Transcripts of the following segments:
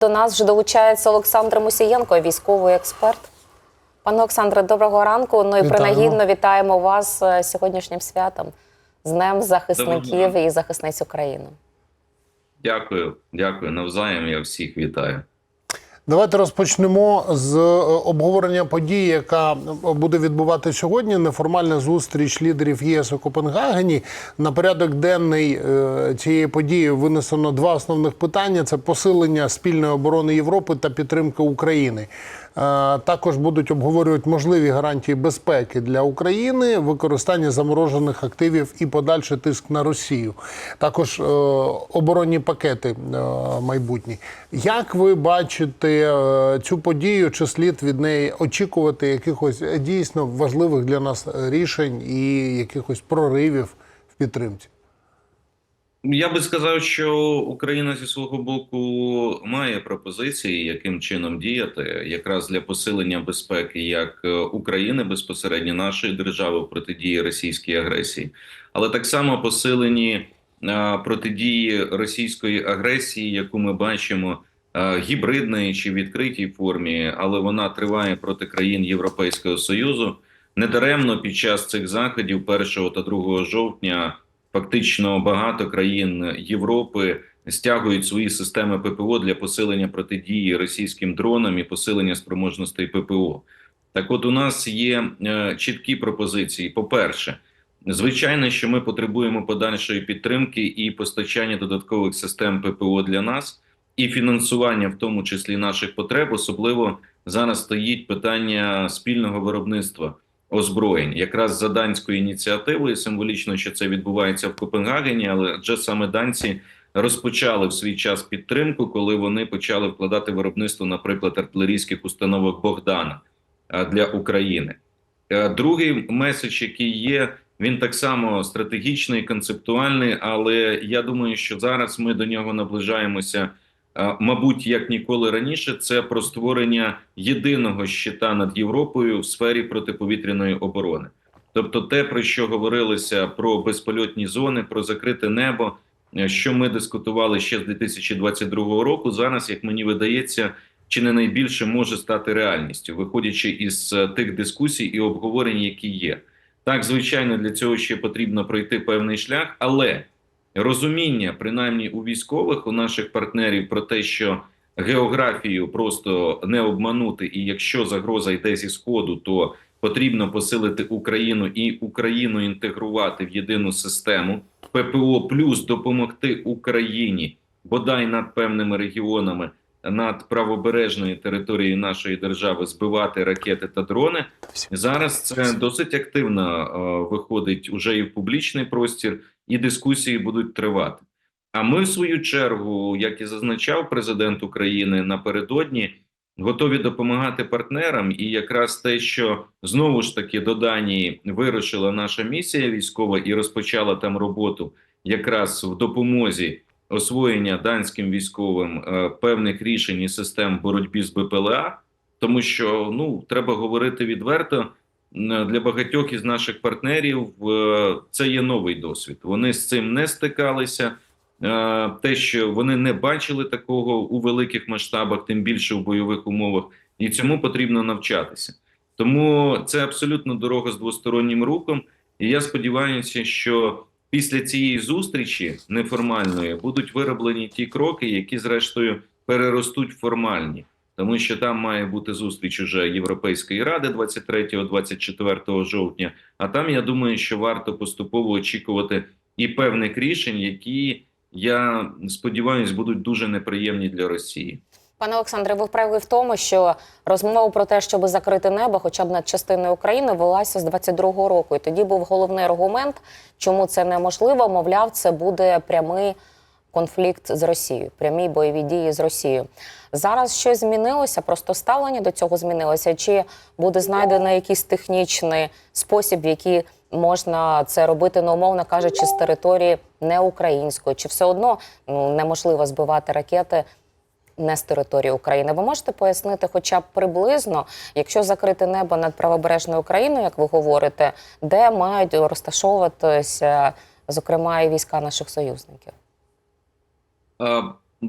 До нас вже долучається Олександр Мусієнко, військовий експерт. Пане Олександре, доброго ранку. Ну і Вітаємо. принагідно вітаємо вас е, сьогоднішнім святом з Днем захисників і захисниць України. Дякую, дякую. Навзаєм я всіх вітаю. Давайте розпочнемо з е, обговорення події, яка буде відбувати сьогодні. Неформальна зустріч лідерів ЄС у Копенгагені. На порядок денний е, цієї події винесено два основних питання: це посилення спільної оборони Європи та підтримка України. Е, Також будуть обговорювати можливі гарантії безпеки для України, використання заморожених активів і подальший тиск на Росію. Також е, оборонні пакети е, майбутні. Як ви бачите цю подію? Чи слід від неї очікувати якихось дійсно важливих для нас рішень і якихось проривів в підтримці? Я би сказав, що Україна зі свого боку має пропозиції, яким чином діяти, якраз для посилення безпеки як е, України безпосередньо нашої держави протидії російській агресії, але так само посилені е, протидії російської агресії, яку ми бачимо е, гібридної чи відкритій формі, але вона триває проти країн Європейського союзу. Недаремно під час цих заходів 1 та 2 жовтня фактично багато країн Європи стягують свої системи ППО для посилення протидії російським дронам і посилення спроможностей ППО. Так, от у нас є е, чіткі пропозиції. По-перше, звичайно, що ми потребуємо подальшої підтримки і постачання додаткових систем ППО для нас, і фінансування, в тому числі наших потреб, особливо зараз стоїть питання спільного виробництва озброєнь, якраз за данською ініціативою. Символічно, що це відбувається в Копенгагені, але адже саме данці розпочали в свій час підтримку, коли вони почали вкладати виробництво, наприклад, артилерійських установок Богдана для України. Е, Другий меседж, який є, він так само стратегічний, концептуальний, але я думаю, що зараз ми до нього наближаємося. Мабуть, як ніколи раніше, це про створення єдиного щита над Європою в сфері протиповітряної оборони. Тобто, те, про що говорилося про безпольотні зони, про закрите небо, е, що ми дискутували ще з 2022 року. Зараз, як мені видається, чи не найбільше може стати реальністю, виходячи із е, тих дискусій і обговорень, які є. Так, звичайно, для цього ще потрібно пройти певний шлях, але розуміння, принаймні у військових, у наших партнерів, про те, що географію просто не обманути, і якщо загроза йде зі сходу, то потрібно посилити Україну і Україну інтегрувати в єдину систему ППО, плюс допомогти Україні бодай над певними регіонами. Над правобережною територією нашої держави збивати ракети та дрони зараз це досить активно е, виходить уже і в публічний простір, і дискусії будуть тривати. А ми, в свою чергу, як і зазначав президент України напередодні, готові допомагати партнерам. І якраз те, що знову ж таки до Данії вирушила наша місія військова і розпочала там роботу, якраз в допомозі освоєння данським військовим е, певних рішень і систем боротьби з БПЛА, тому що ну треба говорити відверто. М, Для багатьох із наших партнерів е, це є новий досвід. Вони з цим не стикалися. Е, Те, що вони не бачили такого у великих масштабах, тим більше в бойових умовах, і цьому потрібно навчатися. Тому це абсолютно дорога з двостороннім рухом. І я сподіваюся, що після цієї зустрічі неформальної будуть вироблені ті кроки, які зрештою переростуть формальні, тому що там має бути зустріч уже Європейської ради 23-24 жовтня. А там я думаю, що варто поступово очікувати і певних рішень, які я сподіваюся будуть дуже неприємні для Росії. Пане Олександре, ви вправі в тому, що розмова про те, щоб закрити небо, хоча б над частиною України, велася з 22-го року. І тоді був головний аргумент, чому це неможливо. Мовляв, це буде прямий конфлікт з Росією, прямі бойові дії з Росією. Зараз щось змінилося, просто ставлення до цього змінилося. Чи буде знайдено якийсь технічний спосіб, в який можна це робити, ну, умовно кажучи, з території не української, чи все одно ну, неможливо збивати ракети не з території України. Ви можете пояснити, хоча б приблизно, якщо закрити небо над правобережною Україною, як ви говорите, де мають розташовуватися, зокрема, і війська наших союзників?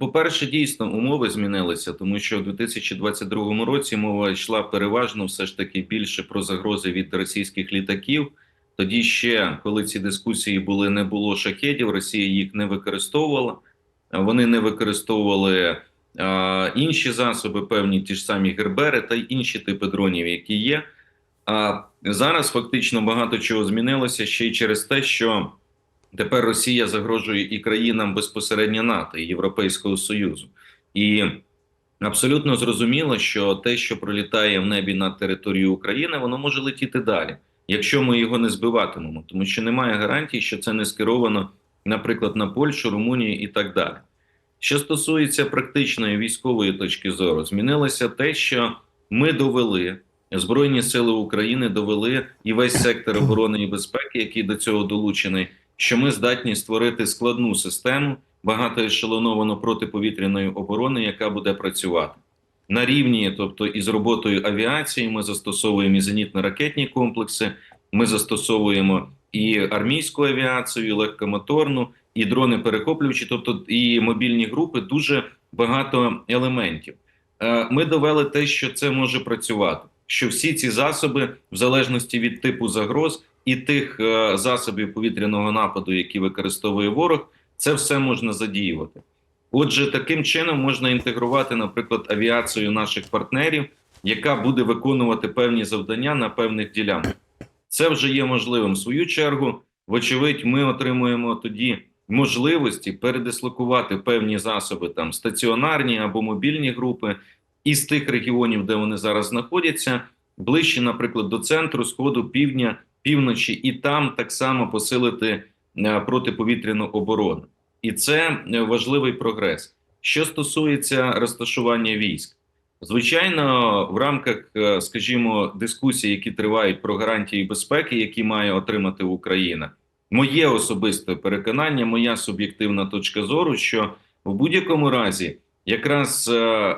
По-перше, дійсно умови змінилися, тому що у 2022 році мова йшла переважно все ж таки більше про загрози від російських літаків. Тоді ще, коли ці дискусії були, не було шахедів, Росія їх не використовувала. Вони не використовували а, інші засоби, певні ті ж самі гербери та інші типи дронів, які є. А зараз фактично багато чого змінилося ще й через те, що тепер Росія загрожує і країнам безпосередньо НАТО і Європейського Союзу. І абсолютно зрозуміло, що те, що пролітає в небі над територією України, воно може летіти далі, якщо ми його не збиватимемо, тому що немає гарантій, що це не скеровано, наприклад, на Польщу, Румунію і так далі. Що стосується практичної військової точки зору, змінилося те, що ми довели. Збройні сили України довели і весь сектор оборони і безпеки, який до цього долучений, що ми здатні створити складну систему багатоешелоновану протиповітряної оборони, яка буде працювати на рівні, тобто із роботою авіації, ми застосовуємо і зенітно-ракетні комплекси, ми застосовуємо і армійську авіацію, і легкомоторну, і дрони перехоплювачі, тобто і мобільні групи, дуже багато елементів. Е, Ми довели те, що це може працювати. Що всі ці засоби, в залежності від типу загроз і тих е, засобів повітряного нападу, які використовує ворог, це все можна задіювати. Отже, таким чином можна інтегрувати, наприклад, авіацію наших партнерів, яка буде виконувати певні завдання на певних ділянках. Це вже є можливим. В свою чергу, вочевидь, ми отримуємо тоді можливості передислокувати певні засоби, там стаціонарні або мобільні групи із тих регіонів, де вони зараз знаходяться, ближче, наприклад, до центру, сходу, півдня, півночі, і там так само посилити е, протиповітряну оборону. І це е, важливий прогрес. Що стосується розташування військ, звичайно, в рамках, е, скажімо, дискусій, які тривають про гарантії безпеки, які має отримати Україна, моє особисте переконання, моя суб'єктивна точка зору, що в будь-якому разі, якраз е,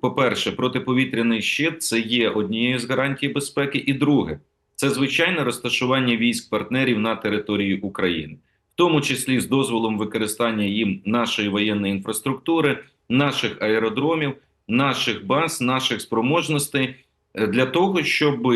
по-перше, протиповітряний щит це є однією з гарантій безпеки, і друге, це звичайне розташування військ партнерів на території України в тому числі з дозволом використання їм нашої воєнної інфраструктури, наших аеродромів, наших баз, наших спроможностей е, для того, щоб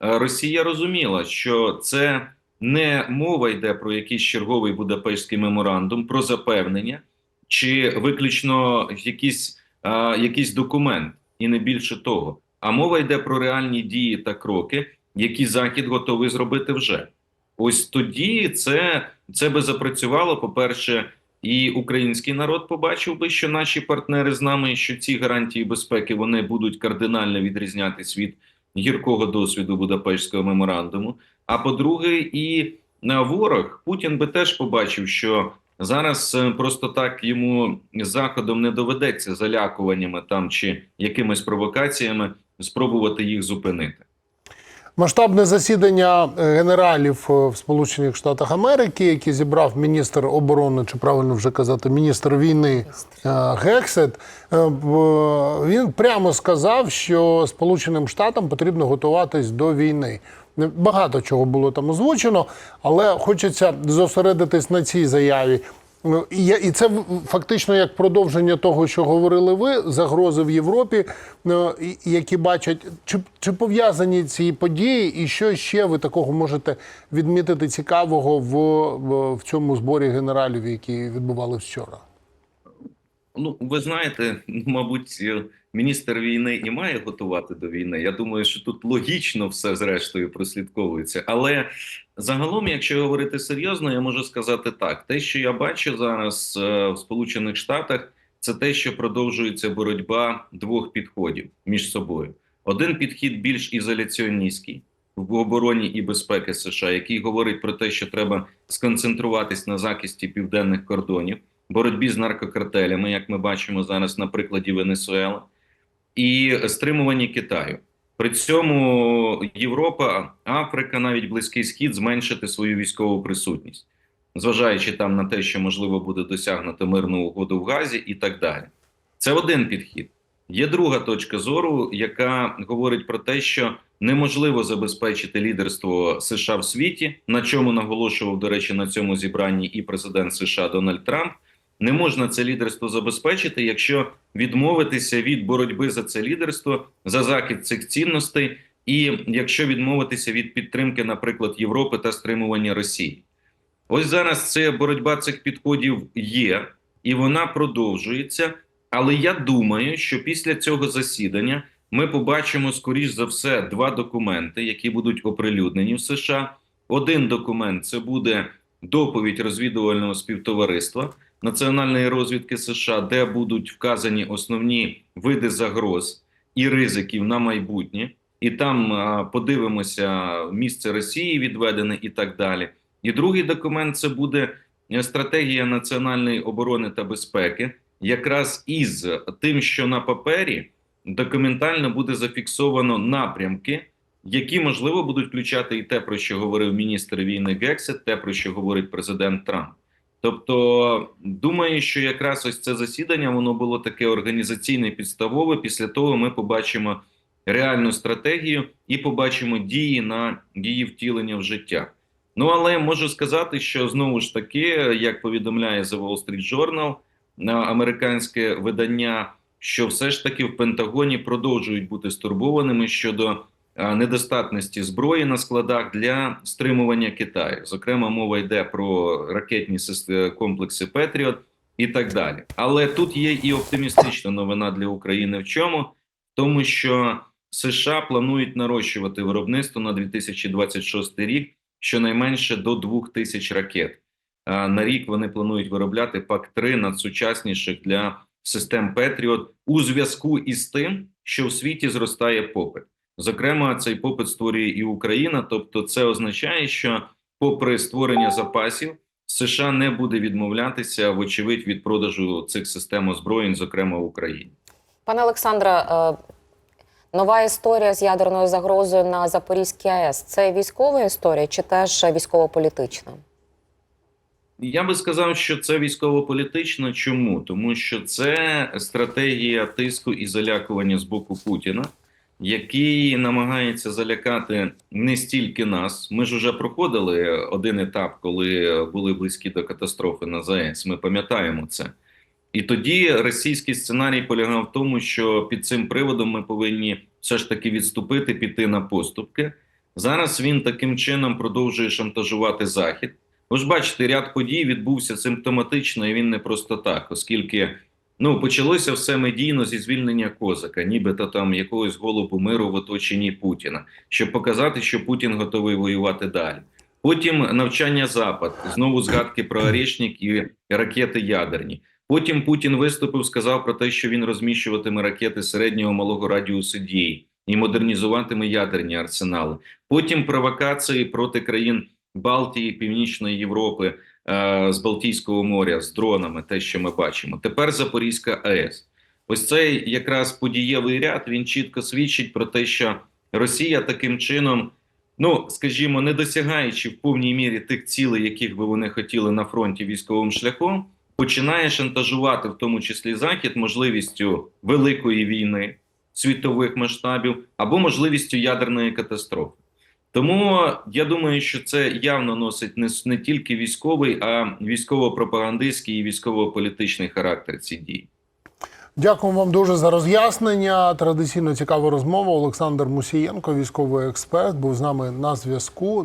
Росія розуміла, що це не мова йде про якийсь черговий Будапештський меморандум, про запевнення чи виключно якийсь, а, якийсь документ, і не більше того. А мова йде про реальні дії та кроки, які Захід готовий зробити вже. Ось тоді це, це би запрацювало. По-перше, і український народ побачив би, що наші партнери з нами, що ці гарантії безпеки вони будуть кардинально відрізнятись від гіркого досвіду Будапештського меморандуму. А по-друге, і е, ворог Путін би теж побачив, що зараз е, просто так йому заходом не доведеться залякуваннями там чи якимись провокаціями спробувати їх зупинити. Масштабне засідання е, генералів е, в Сполучених Штатах Америки, яке зібрав міністр оборони, чи правильно вже казати, міністр війни е, Гексет. Він прямо сказав, що Сполученим Штатам потрібно готуватись до війни. Багато чого було там озвучено, але хочеться зосередитись на цій заяві. Ну, І, це фактично як продовження того, що говорили ви, загрози в Європі, ну, які бачать, чи, чи пов'язані ці події, і що ще ви такого можете відмітити цікавого в, в, цьому зборі генералів, які відбували вчора? Ну, ви знаєте, мабуть, е, міністр війни і має готувати до війни. Я думаю, що тут логічно все зрештою прослідковується. Але загалом, якщо говорити серйозно, я можу сказати так: те, що я бачу зараз е, в Сполучених Штатах, це те, що продовжується боротьба двох підходів між собою. Один підхід більш ізоляціоністський в обороні і безпеки США, який говорить про те, що треба сконцентруватись на захисті південних кордонів боротьбі з наркокартелями, як ми бачимо зараз на прикладі Венесуели, і стримуванні Китаю. При цьому Європа, Африка, навіть Близький Схід зменшити свою військову присутність, зважаючи там на те, що можливо буде досягнуто мирну угоду в Газі, і так далі. Це один підхід. Є друга точка зору, яка говорить про те, що неможливо забезпечити лідерство США в світі, на чому наголошував, до речі, на цьому зібранні і президент США Дональд Трамп. Не можна це лідерство забезпечити, якщо відмовитися від боротьби за це лідерство, за захист цих цінностей, і якщо відмовитися від підтримки, наприклад, Європи та стримування Росії. Ось зараз це боротьба цих підходів є, і вона продовжується. Але я думаю, що після цього засідання ми побачимо, скоріш за все, два документи, які будуть оприлюднені в США. Один документ це буде доповідь розвідувального співтовариства національної розвідки США, де будуть вказані основні види загроз і ризиків на майбутнє, і там подивимося місце Росії відведене і так далі. І другий документ це буде е, стратегія національної оборони та безпеки, якраз із тим, що на папері документально буде зафіксовано напрямки, які можливо будуть включати і те, про що говорив міністр війни Гексет, те, про що говорить президент Трамп. Тобто, думаю, що якраз ось це засідання воно було таке організаційне підставове. Після того ми побачимо реальну стратегію і побачимо дії на її втілення в життя. Ну але можу сказати, що знову ж таки, як повідомляє The Wall Street Journal, американське видання, що все ж таки в Пентагоні продовжують бути стурбованими щодо недостатності зброї на складах для стримування Китаю. Зокрема, мова йде про ракетні комплекси Петріот і так далі. Але тут є і оптимістична новина для України. В чому? Тому, що США планують нарощувати виробництво на 2026 рік щонайменше до 2000 ракет. На рік вони планують виробляти пак 3 надсучасніших для систем Петріот у зв'язку із тим, що в світі зростає попит. Зокрема, цей попит створює і Україна. Тобто, це означає, що, попри створення запасів, США не буде відмовлятися, вочевидь, від продажу цих систем озброєнь, зокрема в Україні. Пане Олександре, е, нова історія з ядерною загрозою на Запорізькій АЕС це військова історія чи теж військово-політична? Я би сказав, що це військово-політично. Чому? Тому що це стратегія тиску і залякування з боку Путіна, який намагається залякати не стільки нас. Ми ж вже проходили один етап, коли були близькі до катастрофи на ЗАЕС. Ми пам'ятаємо це. І тоді російський сценарій полягав в тому, що під цим приводом ми повинні все ж таки відступити, піти на поступки. Зараз він таким чином продовжує шантажувати Захід. Ви ж бачите, ряд подій відбувся симптоматично, і він не просто так, оскільки ну почалося все медійно зі звільнення козака, нібито там якогось голубу миру в оточенні Путіна, щоб показати, що Путін готовий воювати далі. Потім навчання Запад, знову згадки про Орешник і ракети ядерні. Потім Путін виступив, сказав про те, що він розміщуватиме ракети середнього малого радіусу дії і модернізуватиме ядерні арсенали. Потім провокації проти країн Балтії, Північної Європи з Балтійського моря з дронами, те, що ми бачимо. Тепер Запорізька АЕС. Ось цей якраз подієвий ряд він чітко свідчить про те, що Росія таким чином, ну скажімо, не досягаючи в повній мірі тих цілей, яких би вони хотіли на фронті військовим шляхом, починає шантажувати, в тому числі Захід, можливістю великої війни світових масштабів або можливістю ядерної катастрофи. Тому я думаю, що це явно носить не, не тільки військовий, а військово-пропагандистський і військово-політичний характер ці дії. Дякую вам дуже за роз'яснення. Традиційно цікава розмова. Олександр Мусієнко, військовий експерт, був з нами на зв'язку.